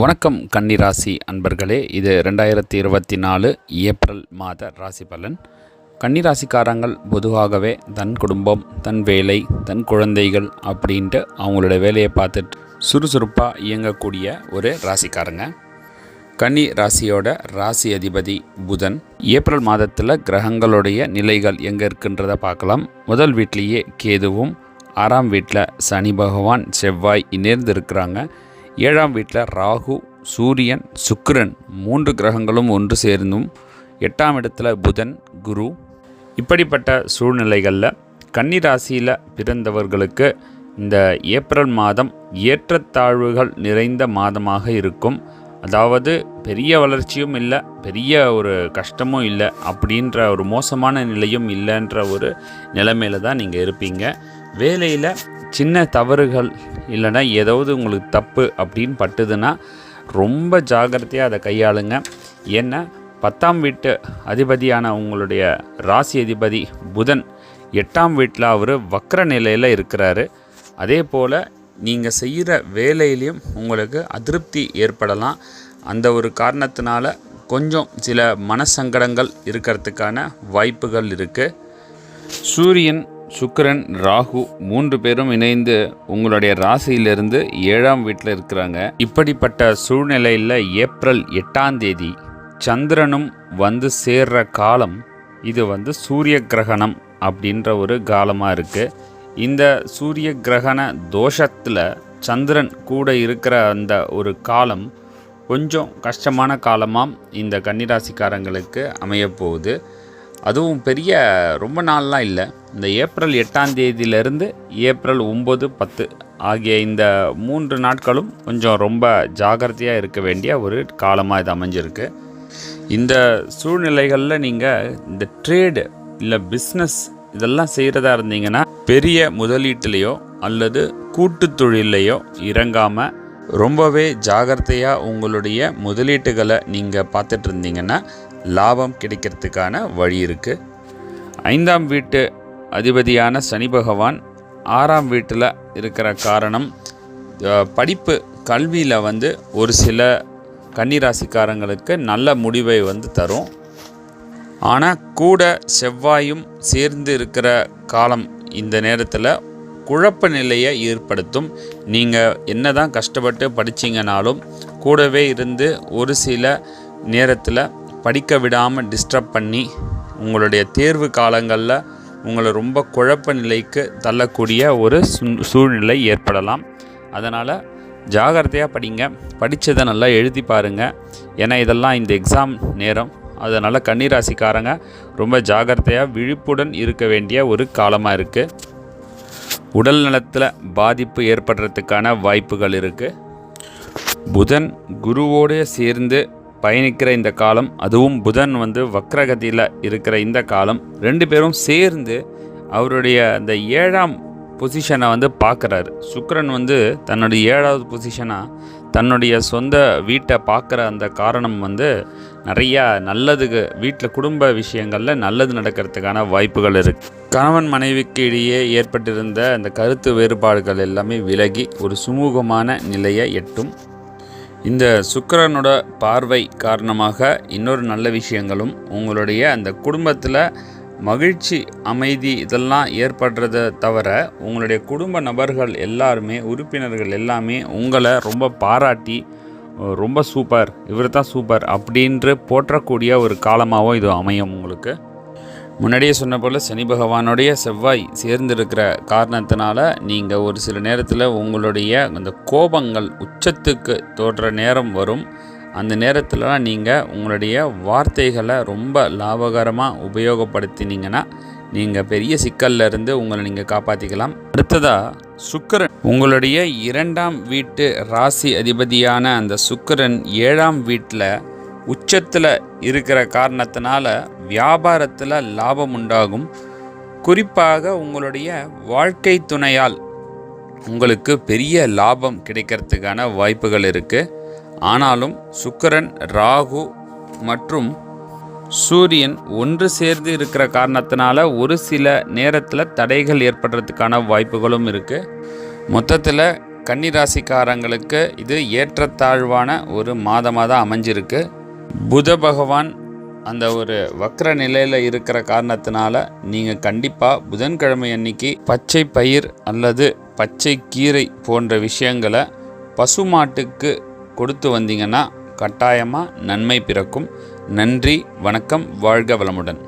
வணக்கம் கன்னிராசி அன்பர்களே. இது ரெண்டாயிரத்தி இருபத்தி நாலு ஏப்ரல் மாத ராசி பலன். கன்னிராசிக்காரங்கள் பொதுவாகவே தன் குடும்பம் தன் வேலை தன் குழந்தைகள் அப்படின்ட்டு அவங்களோட வேலையை பார்த்துட்டு சுறுசுறுப்பாக இயங்கக்கூடிய ஒரு ராசிக்காரங்க. கன்னி ராசியோட ராசி அதிபதி புதன். ஏப்ரல் மாதத்தில் கிரகங்களுடைய நிலைகள் எங்கே இருக்குன்றத பார்க்கலாம். முதல் வீட்லேயே கேதுவும் ஆறாம் வீட்டில் சனி பகவான் செவ்வாய் இணைந்து இருக்கிறாங்க ஏழாம் வீட்டில் ராகு சூரியன் சுக்கிரன் மூன்று கிரகங்களும் ஒன்று சேர்ந்தும் எட்டாம் இடத்துல புதன் குரு. இப்படிப்பட்ட சூழ்நிலைகளில் கன்னி ராசியில் பிறந்தவர்களுக்கு இந்த ஏப்ரல் மாதம் ஏற்றத்தாழ்வுகள் நிறைந்த மாதமாக இருக்கும். அதாவது பெரிய வளர்ச்சியும் இல்லை பெரிய ஒரு கஷ்டமும் இல்லை அப்படின்ற ஒரு மோசமான நிலையும் இல்லைன்ற ஒரு நிலைமையில தான் நீங்கள் இருப்பீங்க. வேலையில் சின்ன தவறுகள் இல்லைன்னா ஏதாவது உங்களுக்கு தப்பு அப்படின்னு பட்டுதுன்னா ரொம்ப ஜாகிரதையாக அதை கையாளுங்க. ஏன்னா பத்தாம் வீட்டு அதிபதியான உங்களுடைய ராசி அதிபதி புதன் எட்டாம் வீட்டில் அவர் வக்கர நிலையில் இருக்கிறாரு. அதே போல் நீங்கள் செய்கிற வேலையிலையும் உங்களுக்கு அதிருப்தி ஏற்படலாம். அந்த ஒரு காரணத்தினால கொஞ்சம் சில மனசங்கடங்கள் இருக்கிறதுக்கான வாய்ப்புகள் இருக்குது சூரியன் சுக்கரன் ராகு மூன்று பேரும் இணைந்து உங்களுடைய ராசியிலிருந்து ஏழாம் வீட்டில் இருக்கிறாங்க. இப்படிப்பட்ட சூழ்நிலையில் ஏப்ரல் எட்டாம் தேதி சந்திரனும் வந்து சேர்ற காலம் இது வந்து சூரிய கிரகணம் அப்படின்ற ஒரு காலமாக இருக்குது இந்த சூரிய கிரகண தோஷத்தில் சந்திரன் கூட இருக்கிற அந்த ஒரு காலம் கொஞ்சம் கஷ்டமான காலமாக இந்த கன்னிராசிக்காரங்களுக்கு அமையப்போகுது. அதுவும் பெரிய ரொம்ப நாள்லாம் இல்லை. இந்த ஏப்ரல் எட்டாம் தேதியிலிருந்து ஏப்ரல் ஒம்பது பத்து ஆகிய இந்த மூன்று நாட்களும் கொஞ்சம் ரொம்ப ஜாகிரதையாக இருக்க வேண்டிய ஒரு காலமாக இது அமைஞ்சிருக்கு. இந்த சூழ்நிலைகளில் நீங்கள் இந்த ட்ரேடு இல்லை பிஸ்னஸ் இதெல்லாம் செய்கிறதா இருந்தீங்கன்னா பெரிய முதலீட்டுலேயோ அல்லது கூட்டு தொழிலையோ இறங்காமல் ரொம்பவே ஜாகிரதையாக உங்களுடைய முதலீட்டுகளை நீங்கள் பார்த்துட்டு இருந்தீங்கன்னா லாபம் கிடைக்கிறதுக்கான வழி இருக்குது ஐந்தாம் வீட்டு அதிபதியான சனி பகவான் ஆறாம் வீட்டில் இருக்கிற காரணம் படிப்பு கல்வியில் வந்து ஒரு சில கன்னிராசிக்காரங்களுக்கு நல்ல முடிவை வந்து தரும். ஆனால் கூட செவ்வாயும் சேர்ந்து இருக்கிற காலம் இந்த நேரத்தில் குழப்ப நிலையை ஏற்படுத்தும். நீங்கள் என்ன தான் கஷ்டப்பட்டு படிச்சீங்கனாலும் கூடவே இருந்து ஒரு சில நேரத்தில் படிக்க விடாமல் டிஸ்டர்ப் பண்ணி உங்களுடைய தேர்வு காலங்களில் உங்களை ரொம்ப குழப்ப நிலைக்கு தள்ளக்கூடிய ஒரு சூழ்நிலை ஏற்படலாம். அதனால் ஜாகிரதையாக படிங்க. படித்ததை நல்லா எழுதி பாருங்கள் ஏன்னா இதெல்லாம் இந்த எக்ஸாம் நேரம். அதனால் கன்னிராசிக்காரங்க ரொம்ப ஜாகிரதையாக விழிப்புடன் இருக்க வேண்டிய ஒரு காலமாக இருக்குது உடல் நலத்தில் பாதிப்பு ஏற்படுறதுக்கான வாய்ப்புகள் இருக்குது புதன் குருவோடு சேர்ந்து பயணிக்கிற இந்த காலம் அதுவும் புதன் வந்து வக்ரகதியில் இருக்கிற இந்த காலம் ரெண்டு பேரும் சேர்ந்து அவருடைய அந்த ஏழாம் பொசிஷனை வந்து பார்க்குறாரு. சுக்ரன் வந்து தன்னுடைய ஏழாவது பொசிஷனாக தன்னுடைய சொந்த வீட்டை பார்க்குற அந்த காரணம் வந்து நிறையா நல்லதுக்கு வீட்டில் குடும்ப விஷயங்களில் நல்லது நடக்கிறதுக்கான வாய்ப்புகள் இருக்குது கணவன் மனைவிக்கு இடையே ஏற்பட்டிருந்த அந்த கருத்து வேறுபாடுகள் எல்லாமே விலகி ஒரு சுமூகமான நிலையை எட்டும். இந்த சுக்கரனோட பார்வை காரணமாக இன்னொரு நல்ல விஷயங்களும் உங்களுடைய அந்த குடும்பத்தில் மகிழ்ச்சி அமைதி இதெல்லாம் ஏற்படுறத தவிர உங்களுடைய குடும்ப நபர்கள் எல்லாருமே உறுப்பினர்கள் எல்லாமே உங்களை ரொம்ப பாராட்டி ரொம்ப சூப்பர் இவர் தான் சூப்பர் அப்படின்று போற்றக்கூடிய ஒரு காலமாகவும் இது அமையும் உங்களுக்கு. முன்னாடியே சொன்ன போல் சனி பகவானுடைய செவ்வாய் சேர்ந்திருக்கிற காரணத்தினால நீங்கள் ஒரு சில நேரத்தில் உங்களுடைய அந்த கோபங்கள் உச்சத்துக்கு தோன்ற நேரம் வரும். அந்த நேரத்திலலாம் நீங்கள் உங்களுடைய வார்த்தைகளை ரொம்ப லாபகரமாக உபயோகப்படுத்தினீங்கன்னா நீங்கள் பெரிய சிக்கல்ல இருந்து உங்களை நீங்கள் காப்பாற்றிக்கலாம் அடுத்ததாக சுக்கிரன். உங்களுடைய இரண்டாம் வீட்டு ராசி அதிபதியான அந்த சுக்கிரன் ஏழாம் வீட்டில் உச்சத்தில் இருக்கிற காரணத்தினால வியாபாரத்தில் லாபம் உண்டாகும். குறிப்பாக உங்களுடைய வாழ்க்கை துணையால் உங்களுக்கு பெரிய லாபம் கிடைக்கிறதுக்கான வாய்ப்புகள் இருக்குது ஆனாலும் சுக்கரன் ராகு மற்றும் சூரியன் ஒன்று சேர்ந்து இருக்கிற காரணத்தினால ஒரு சில நேரத்தில் தடைகள் ஏற்படுறதுக்கான வாய்ப்புகளும் இருக்குது மொத்தத்தில் கன்னிராசிக்காரங்களுக்கு இது ஏற்றத்தாழ்வான ஒரு மாதமாக தான் அமைஞ்சிருக்கு. புத பகவான் அந்த ஒரு வக்ர நிலையில் இருக்கிற காரணத்தினால நீங்கள் கண்டிப்பாக புதன்கிழமை அன்னைக்கு பச்சை பயிர் அல்லது பச்சை கீரை போன்ற விஷயங்களை பசுமாட்டுக்கு கொடுத்து வந்தீங்கன்னா கட்டாயமாக நன்மை பிறக்கும். நன்றி வணக்கம் வாழ்க வளமுடன்.